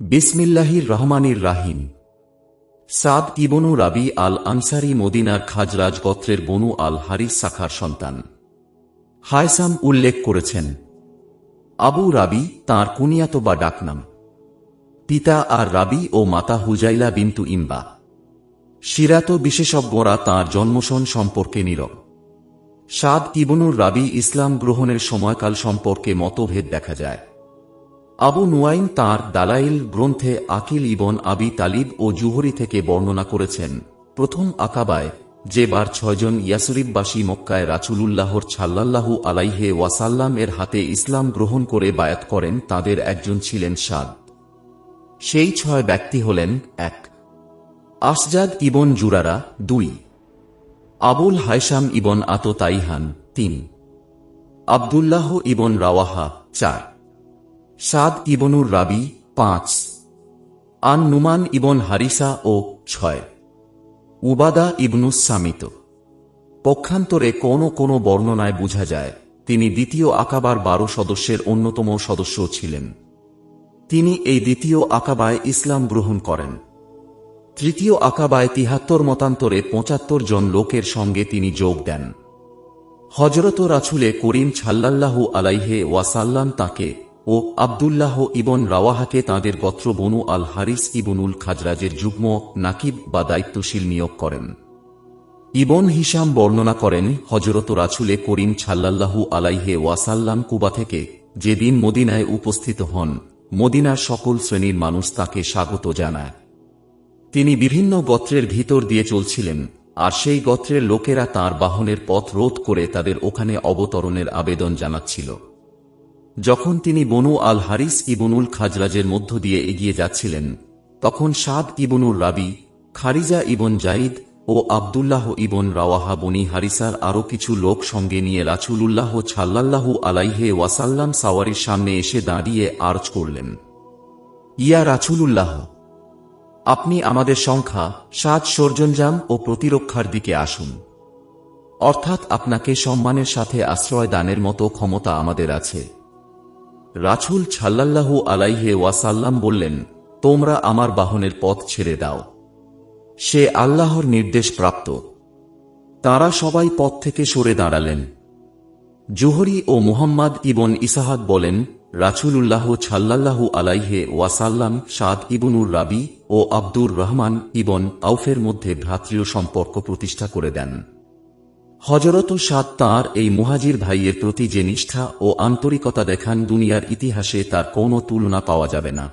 বিসমিল্লাহির রহমানির রাহিম। সাদ ইবনু রাবি আল আনসারি মদিনার খাজরাজ গত্রের বনু আল হারিস শাখার সন্তান। হায়সাম উল্লেখ করেছেন, আবু রাবি তাঁর কুনিয়াত বা ডাকনাম। পিতা আর রাবি ও মাতা হুজাইলা বিন্তু ইম্বা। সিরাত বিশেষজ্ঞরা তাঁর জন্মসন সম্পর্কে নীরব। সাদ ইবনুর রাবি ইসলাম গ্রহণের সময়কাল সম্পর্কে মতভেদ দেখা যায়। আবু নুয়াইম তাঁর দালাইল গ্রন্থে আকিল ইবন আবি তালিব ও জুহরি থেকে বর্ণনা করেছেন। প্রথম আকাবায়, যে বার ছয়জন ইয়াসরিববাসী মক্কায় রাচুলুল্লাহর ছাল্লাল্লাহু আলাইহে ওয়াসাল্লাম এর হাতে ইসলাম গ্রহণ করে বায়াত করেন, তাদের একজন ছিলেন সাদ। সেই ছয় ব্যক্তি হলেন, এক, আসজাদ ইবন জুরারা, দুই, আবুল হাইসাম ইবন আত তাইহান তিন, আবদুল্লাহ ইবন রাওয়াহা, চার। সাদ ইবনুর রাবি, পাঁচ। আন নুমান ইবন হারিসা ও ছয়। উবাদা ইবনুস সামিত। পক্ষান্তরে কোনো কোনো বর্ণনায় বোঝা যায়, তিনি দ্বিতীয় আকাবার বারো সদস্যের অন্যতম সদস্য ছিলেন। তিনি এই দ্বিতীয় আকাবায় ইসলাম গ্রহণ করেন। তৃতীয় আকাবায় তিহাত্তর মতান্তরে পঁচাত্তর জন লোকের সঙ্গে তিনি যোগ দেন। হজরত রাছুলে করিম ছাল্লাল্লাহু আলাইহে ওয়াসাল্লাম তাকে ও আবদুল্লাহ ইবন রাওয়াহাকে তাঁদের গত্র বনু আল হারিস ইবনুল খাজরাজের যুগ্ম নাকিব বা দায়িত্বশীল নিয়োগ করেন। ইবন হিসাম বর্ণনা করেন হজরত রাছুলে করিম ছাল্লাল্লাহু আলাইহে ওয়াসাল্লাম কুবা থেকে যেদিন মদিনায় উপস্থিত হন, মদিনার সকল শ্রেণির মানুষ তাকে স্বাগত জানায়। তিনি বিভিন্ন গত্রের ভিতর দিয়ে চলছিলেন, আর সেই গত্রের লোকেরা তার বাহনের পথ রোধ করে তাদের ওখানে অবতরণের আবেদন জানাচ্ছিল। যখন তিনি বনু আল হারিস ইবনুল খাজরাজের মধ্য দিয়ে এগিয়ে যাচ্ছিলেন, তখন সাদ ইবনুল রাবি, খারিজা ইবন জাইদ ও আবদুল্লাহ ইবন রাওয়াহা বনি হারিসার আরও কিছু লোক সঙ্গে নিয়ে রাছুলুল্লাহ ছাল্লাল্লাহু আলাইহে ওয়াসাল্লাম সাওয়ারির সামনে এসে দাঁড়িয়ে আর্জ করলেন, ইয়া রাছুলুল্লাহ আপনি আমাদের সংখ্যা সাজ সরঞ্জাম ও প্রতিরক্ষার দিকে আসুন। অর্থাৎ আপনাকে সম্মানের সাথে আশ্রয় দানের মতো ক্ষমতা আমাদের আছে। রাছুল ছাল্লাল্লাহু আলাইহে ওয়াসাল্লাম বললেন, তোমরা আমার বাহনের পথ ছেড়ে দাও। সে আল্লাহর নির্দেশ প্রাপ্ত। তারা সবাই পথ থেকে সরে দাঁড়ালেন। জোহরি ও মুহাম্মদ ইবন ইসাহাদ বলেন রাছুলুল্লাহ ছাল্লাল্লাহু আলাইহে ওয়াসাল্লাম সাদ ইবনুর রাবি ও আব্দুর রহমান ইবন আউফের মধ্যে ভ্রাতৃয় সম্পর্ক প্রতিষ্ঠা করে দেন। হজরত সাদ তাঁর এই মুহাজির ভাইয়ের প্রতি যে নিষ্ঠা ও আন্তরিকতা দেখান দুনিয়ার ইতিহাসে তার কোনো তুলনা পাওয়া যাবে না।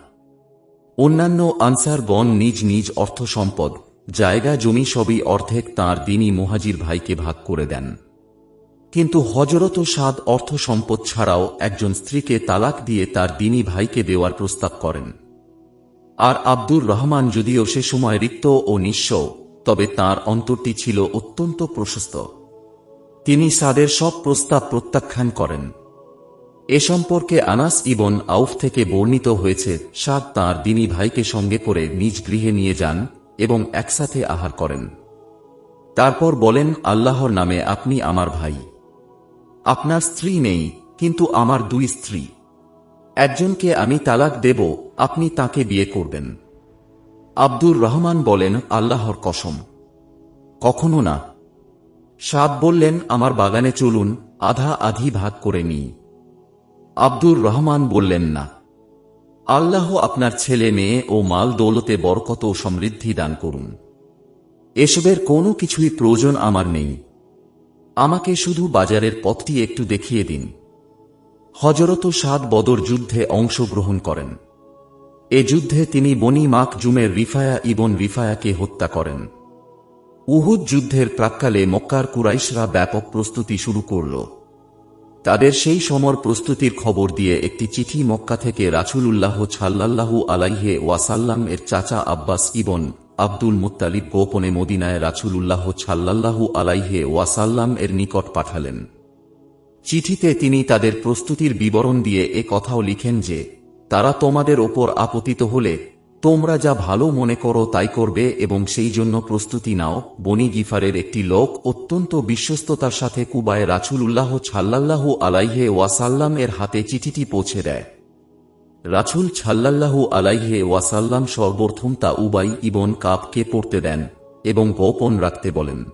অন্যান্য আনসারগণ নিজ নিজ অর্থ সম্পদ, জায়গা, জমি সবই অর্ধেক তাঁর দিনই মুহাজির ভাইকে ভাগ করে দেন। কিন্তু হজরত সাদ অর্থ সম্পদ ছাড়াও একজন স্ত্রীকে তালাক দিয়ে তার দিনী ভাইকে দেওয়ার প্রস্তাব করেন। আর আব্দুর রহমান যদিও সে সময় রিক্ত ও নিঃস্ব, তবে তার অন্তরটি ছিল অত্যন্ত প্রশস্ত। তিনি সাদের সব প্রস্তাব প্রত্যাখ্যান করেন। এ সম্পর্কে আনাস ইবন আউফ থেকে বর্ণিত হয়েছে, সাদ তাঁর দিনী ভাইকে সঙ্গে করে নিজ গৃহে নিয়ে যান এবং একসাথে আহার করেন। তারপর বলেন, আল্লাহর নামে আপনি আমার ভাই। আপনার স্ত্রী নেই, কিন্তু আমার দুই স্ত্রী। একজনকে আমি তালাক দেব, আপনি তাকে বিয়ে করবেন। আব্দুর রহমান বলেন, আল্লাহর কসম। কখনো না। সাদ বললেন, আমার বাগানে চলুন, আধা আধি ভাগ করে নিই। আব্দুর রহমান বললেন, না। আল্লাহ আপনার ছেলে, মেয়ে ও মাল দৌলতে বরকত ও সমৃদ্ধি দান করুন। এসবের কোনো কিছুই প্রয়োজন আমার নেই। আমাকে শুধু বাজারের পথটি একটু দেখিয়ে দিন। হজরত সাদ বদর যুদ্ধে অংশগ্রহণ করেন। এ যুদ্ধে তিনি বনি মাক জুমের রিফায়া ইবন রিফায়াকে হত্যা করেন। উহুদ যুদ্ধের প্রাক্কালে মক্কার কুরাইশরা ব্যাপক প্রস্তুতি শুরু করল। তাদের সেই সমর প্রস্তুতির খবর দিয়ে একটি চিঠি মক্কা থেকে রাছুলুল্লাহ ছাল্লাল্লাহু আলাইহে ওয়াসাল্লাম এর চাচা আব্বাস ইবন আব্দুল মুত্তালিব গোপনে মদিনায় রাছুলুল্লাহ ছাল্লাল্লাহু আলাইহে ওয়াসাল্লাম এর নিকট পাঠালেন। চিঠিতে তিনি তাদের প্রস্তুতির বিবরণ দিয়ে এ কথাও লিখেন যে, তারা তোমাদের ওপর আপতিত হলে তোমরা যা ভালো মনে করো তাই করবে এবং সেই জন্য প্রস্তুতি নাও। বনি গিফারের একটি লোক অত্যন্ত বিশ্বস্ততার সাথে কুবায় রাছুলুল্লাহ ছাল্লাল্লাহু আলাইহে ওয়াসাল্লাম এর হাতে চিঠিটি পৌঁছে দেয়। রাছুল ছাল্লাল্লাহু আলাইহে ওয়াসাল্লাম সর্বপ্রথম তা উবাই ইবন কাপকে পড়তে দেন এবং গোপন রাখতে বলেন।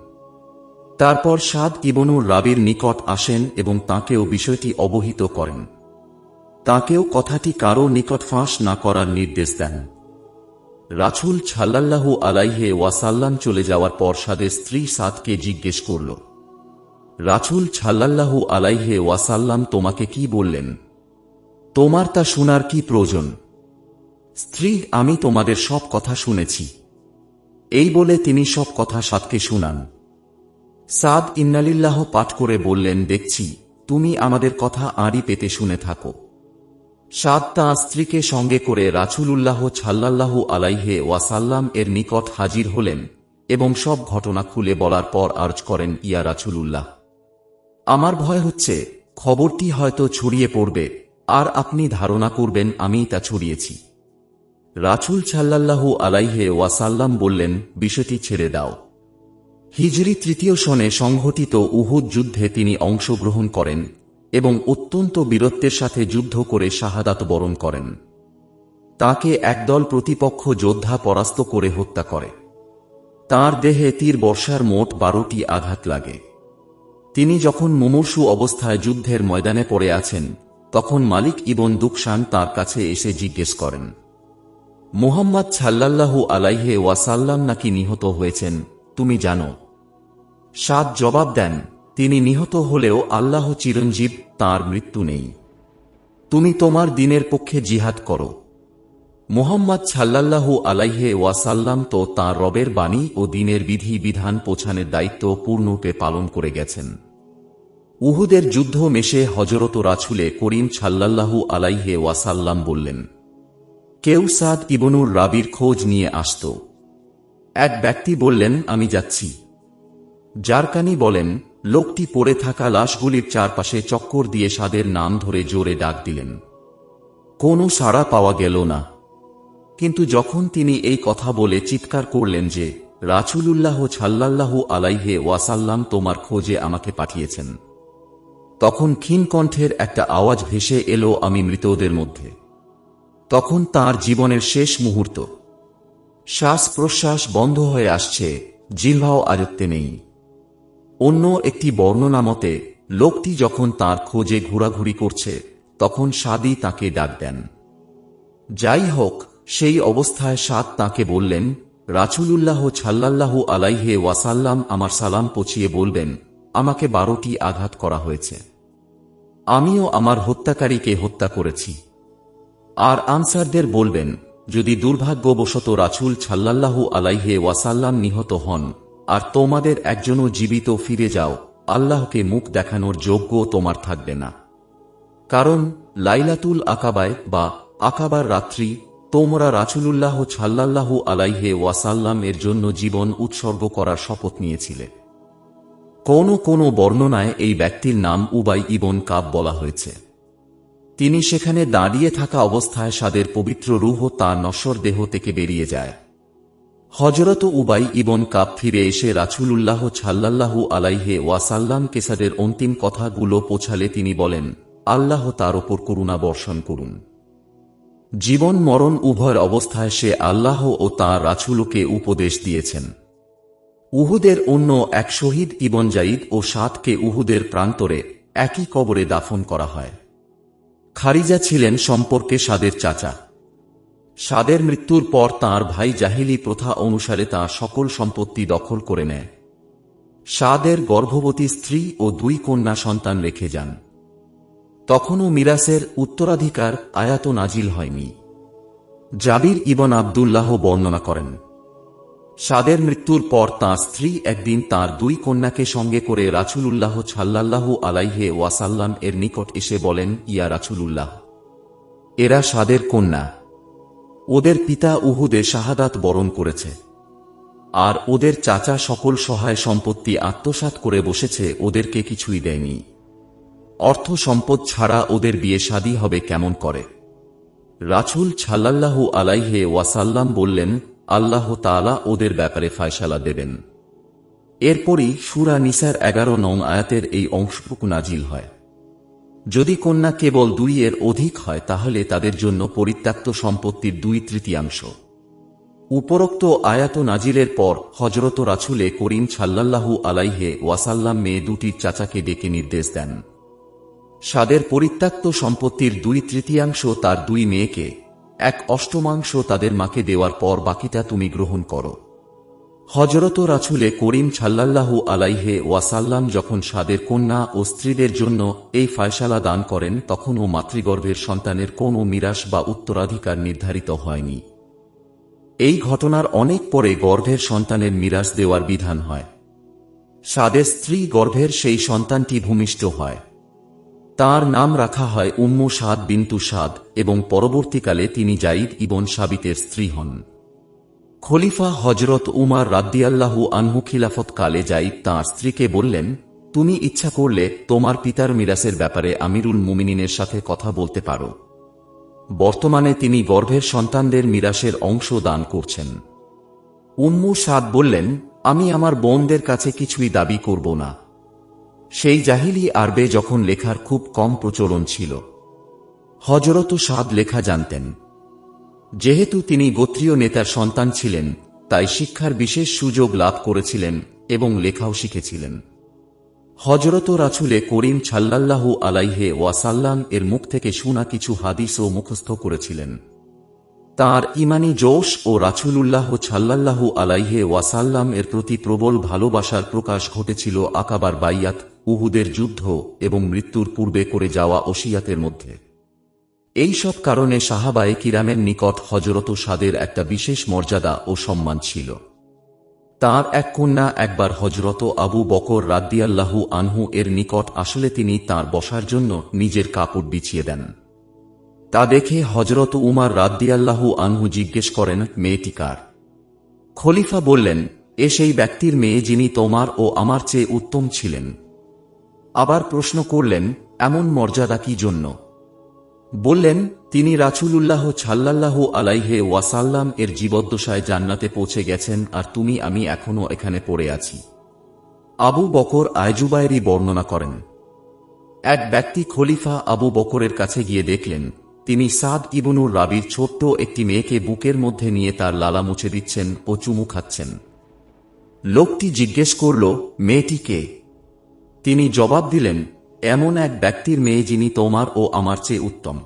তারপর সাদ ইবনুর রাবির নিকট আসেন এবং তাঁকেও বিষয়টি অবহিত করেন। তাঁকেও কথাটি কারও নিকট ফাঁস না করার নির্দেশ দেন। রাছুল ছাল্লাল্লাহু আলাইহে ওয়াসাল্লাম চলে যাওয়ার পর সাদের স্ত্রী সাদকে জিজ্ঞেস করল রাছুল ছাল্লাল্লাহু আলাইহে ওয়াসাল্লাম তোমাকে কি বললেন? তোমার তা শোনার কি প্রয়োজন? স্ত্রী, আমি তোমাদের সব কথা শুনেছি। এই বলে তিনি সব কথা সাদকে শুনান। সাদ, ইন্নালিল্লাহ পাঠ করে বললেন, দেখছি, তুমি আমাদের কথা আড়ি পেতে শুনে থাকো। সাদ তাঁর স্ত্রীকে সঙ্গে করে রাছুলুল্লাহ ছাল্লাল্লাহু আলাইহে ওয়াসাল্লাম এর নিকট হাজির হলেন এবং সব ঘটনা খুলে বলার পর আর্জ করেন, ইয়া রাছুলুল্লাহ আমার ভয় হচ্ছে, খবরটি হয়তো ছড়িয়ে পড়বে, আর আপনি ধারণা করবেন আমি তা ছড়িয়েছি। রাছুল ছাল্লাল্লাহু আলাইহে ওয়াসাল্লাম বললেন, বিষয়টি ছেড়ে দাও। হিজরি তৃতীয় সনে সংঘটিত উহুদ যুদ্ধে তিনি অংশগ্রহণ করেন। এবং অত্যন্ত বীরত্বের সাথে যুদ্ধ করে শাহাদাত বরণ করেন। তাকে একদল প্রতিপক্ষ যোদ্ধা পরাস্ত করে হত্যা করে। তার দেহে তীর বর্ষার মোট বারোটি আঘাত লাগে। তিনি যখন মুমূর্ষু অবস্থায় যুদ্ধের ময়দানে পড়ে আছেন, তখন মালিক ইবন দুকসান তার কাছে এসে জিজ্ঞেস করেন, মুহাম্মদ ছাল্লাল্লাহু আলাইহে ওয়াসাল্লাম নাকি নিহত হয়েছেন, তুমি জানো? সাদ জবাব দেন তিনি নিহত হলেও আল্লাহ চিরঞ্জীব, তার মৃত্যু নেই। তুমি তোমার দিনের পক্ষে জিহাদ করো। মোহাম্মদ ছাল্লাল্লাহু আলাইহে ওয়াসাল্লাম তো তাঁর রবের বাণী ও দিনের বিধি বিধান পোছানের দায়িত্ব পূর্ণরূপে পালন করে গেছেন। উহুদের যুদ্ধ মেশে হজরত রাছুলে করিম ছাল্লাল্লাহু আলাইহে ওয়াসাল্লাম বললেন, কেউ সাদ ইবনুর রাবির খোঁজ নিয়ে আসত। এক ব্যক্তি বললেন, আমি যাচ্ছি জারকানি বলেন লোকটি পড়ে থাকা লাশগুলির চারপাশে চক্কর দিয়ে সাদের নাম ধরে জোরে ডাক দিলেন। কোনো সাড়া পাওয়া গেল না। কিন্তু যখন তিনি এই কথা বলে চিৎকার করলেন যে রাছুলুল্লাহ ছাল্লাল্লাহু আলাইহে ওয়াসাল্লাম তোমার খোঁজে আমাকে পাঠিয়েছেন, তখন ক্ষীণকণ্ঠের একটা আওয়াজ ভেসে এলো আমি মৃতদের মধ্যে। তখন তার জীবনের শেষ মুহূর্ত। শ্বাস প্রশ্বাস বন্ধ হয়ে আসছে, জিহ্বাও আয়ত্তে নেই। অন্য একটি বর্ণনা মতে লোকটি যখন তার খোঁজে ঘোরাঘুরি করছে, তখন সাদি তাকে ডাক দেন। যাই হোক, সেই অবস্থায় সাদ তাকে বললেন রাছুলুল্লাহ ছাল্লাল্লাহু আলাইহে ওয়াসাল্লাম আমার সালাম পচিয়ে বলবেন, আমাকে বারোটি আঘাত করা হয়েছে। আমিও আমার হত্যাকারীকে হত্যা করেছি। আর আনসারদের বলবেন, যদি দুর্ভাগ্যবশত রাছুল ছাল্লাল্লাহু আলাইহে ওয়াসাল্লাম নিহত হন আর তোমাদের একজনও জীবিত ফিরে যাও, আল্লাহকে মুখ দেখানোর যোগ্য তোমার থাকবে না। কারণ লাইলাতুল আকাবায় বা আকাবার রাত্রি তোমরা রাছুলুল্লাহ ছাল্লাল্লাহু আলাইহে ওয়াসাল্লাম এর জন্য জীবন উৎসর্গ করার শপথ নিয়েছিলে। কোন কোন বর্ণনায় এই ব্যক্তির নাম উবাই ইবন কাব বলা হয়েছে। তিনি সেখানে দাঁড়িয়ে থাকা অবস্থায় সাদের পবিত্র রুহ তা নশ্বর দেহ থেকে বেরিয়ে যায়। হজরত উবাই ইবন কাপ ফিরে এসে রাছুলুল্লাহ ছাল্লাল্লাহু আলাইহে ওয়াসাল্লাম কেসাদের অন্তিম কথাগুলো পোছালে তিনি বলেন, আল্লাহ তার ওপর করুণা বর্ষণ করুন। জীবন মরণ উভয়ের অবস্থায় সে আল্লাহ ও তাঁর রাছুলকে উপদেশ দিয়েছেন। উহুদের অন্য এক শহীদ ইবন জাইদ ও সাতকে উহুদের প্রান্তরে একই কবরে দাফন করা হয়। খারিজা ছিলেন সম্পর্কে সাদের চাচা। সাদের মৃত্যুর পর তার ভাই জাহিলি প্রথা অনুসারে তা সকল সম্পত্তি দখল করে নেয়। সাদের গর্ভবতী স্ত্রী ও দুই কন্যা সন্তান রেখে যান। তখনও মিরাসের উত্তরাধিকার আয়াত নাজিল হয়নি। জাবির ইবন আবদুল্লাহ বর্ণনা করেন, সাদের মৃত্যুর পর তাঁর স্ত্রী একদিন তার দুই কন্যাকে সঙ্গে করে রাছুলুল্লাহ ছাল্লাল্লাহু আলাইহে ওয়াসাল্লাম এর নিকট এসে বলেন, ইয়া রাছুলুল্লাহ এরা সাদের কন্যা। ওদের পিতা উহুদে শাহাদাত বরণ করেছে। আর ওদের চাচা সকল সহায় সম্পত্তি আত্মসাত করে বসেছে, ওদেরকে কিছুই দেয়নি। অর্থ সম্পদ ছাড়া ওদের বিয়ে শাদী হবে কেমন করে? রাছুল ছাল্লাল্লাহু আলাইহে ওয়াসাল্লাম বললেন, আল্লাহ তালা ওদের ব্যাপারে ফায়সালা দেবেন। এরপরই সুরা নিসার এগারো নং আয়াতের এই অংশটুকু নাজিল হয়। যদি কন্যা কেবল দুই এর অধিক হয়, তাহলে তাদের জন্য পরিত্যক্ত সম্পত্তির দুই তৃতীয়াংশ। উপরোক্ত আয়াত নাজিলের পর হজরত রাছুলে করিম ছাল্লাল্লাহু আলাইহে ওয়াসাল্লাম মেয়ে দুটির চাচাকে ডেকে নির্দেশ দেন। সাদের পরিত্যক্ত সম্পত্তির দুই তৃতীয়াংশ তার দুই মেয়েকে, এক অষ্টমাংশ তাদের মাকে দেওয়ার পর বাকিটা তুমি গ্রহণ করো। হজরত রাছুলে করিম ছাল্লাল্লাহু আলাইহে ওয়াসাল্লাম যখন সাদের কন্যা ও স্ত্রীদের জন্য এই ফায়সালা দান করেন তখনও মাতৃগর্ভের সন্তানের কোনো মিরাস বা উত্তরাধিকার নির্ধারিত হয়নি। এই ঘটনার অনেক পরে গর্ভের সন্তানের মিরাস দেওয়ার বিধান হয়। সাদের স্ত্রী গর্ভের সেই সন্তানটি ভূমিষ্ঠ হয়। তার নাম রাখা হয় উম্মু সাদ বিন্তু সাদ এবং পরবর্তীকালে তিনি জাইদ ইবন সাবিতের স্ত্রী হন। খলিফা হজরত উমার রাদ্দিয়াল্লাহু আনহু খিলাফত কালে জাইদ তাঁর স্ত্রীকে বললেন, তুমি ইচ্ছা করলে তোমার পিতার মিরাসের ব্যাপারে আমিরুল মুমিনিনের সাথে কথা বলতে পারো। বর্তমানে তিনি গর্ভের সন্তানদের মিরাসের অংশ দান করছেন। উম্মু সাদ বললেন, আমি আমার বোনদের কাছে কিছুই দাবি করব না। সেই জাহিলি আরবে যখন লেখার খুব কম প্রচলন ছিল। হজরত সাদ লেখা জানতেন যেহেতু তিনি গোত্রীয় নেতার সন্তান ছিলেন, তাই শিক্ষার বিশেষ সুযোগ লাভ করেছিলেন এবং লেখাও শিখেছিলেন। হজরত রাছুলে করিম ছাল্লাল্লাহু আলাইহে ওয়াসাল্লাম এর মুখ থেকে শোনা কিছু হাদিসও মুখস্থ করেছিলেন। তার ইমানি জোশ ও রাছুলুল্লাহ ছাল্লাল্লাহু আলাইহে ওয়াসাল্লাম এর প্রতি প্রবল ভালোবাসার প্রকাশ ঘটেছিল আকাবার বাইয়াত, উহুদের যুদ্ধ এবং মৃত্যুর পূর্বে করে যাওয়া ওসিয়াতের মধ্যে। এই সব কারণে সাহাবায়ে কিরামের নিকট হজরত সাদের একটা বিশেষ মর্যাদা ও সম্মান ছিল। তার এক কন্যা একবার হজরত আবু বকর রাদ্দিয়াল্লাহু আনহু এর নিকট আসলে তিনি তার বসার জন্য নিজের কাপড় বিছিয়ে দেন। তা দেখে হজরত উমার রাদ্দিয়াল্লাহু আনহু জিজ্ঞেস করেন, মেয়েটি কার? খলিফা বললেন, এ সেই ব্যক্তির মেয়ে যিনি তোমার ও আমার চেয়ে উত্তম ছিলেন। আবার প্রশ্ন করলেন, এমন মর্যাদা কি জন্য? বললেন, তিনি রাছুলুল্লাহ ছাল্লাল্লাহু আলাইহে ওয়াসাল্লাম এর জীবদ্দশায় জান্নাতে পৌঁছে গেছেন আর তুমি, আমি এখনও এখানে পড়ে আছি। আবু বকর আয়জুবায়েরই বর্ণনা করেন। এক ব্যক্তি খলিফা আবু বকরের কাছে গিয়ে দেখলেন, তিনি সাদ ইবনুর রাবির ছোট্ট একটি মেয়েকে বুকের মধ্যে নিয়ে তার লালা মুছে দিচ্ছেন ও চুমু খাচ্ছেন। লোকটি জিজ্ঞেস করল, মেয়েটি কে? তিনি জবাব দিলেন এমন এক ব্যক্তির মেয়ে যিনি তোমার ও আমার চেয়ে উত্তম।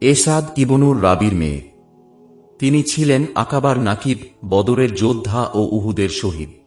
এসাদ ইবনুর রাবির মেয়ে। তিনি ছিলেন আকাবার নাকিব, বদরের যোদ্ধা ও উহুদের শহীদ।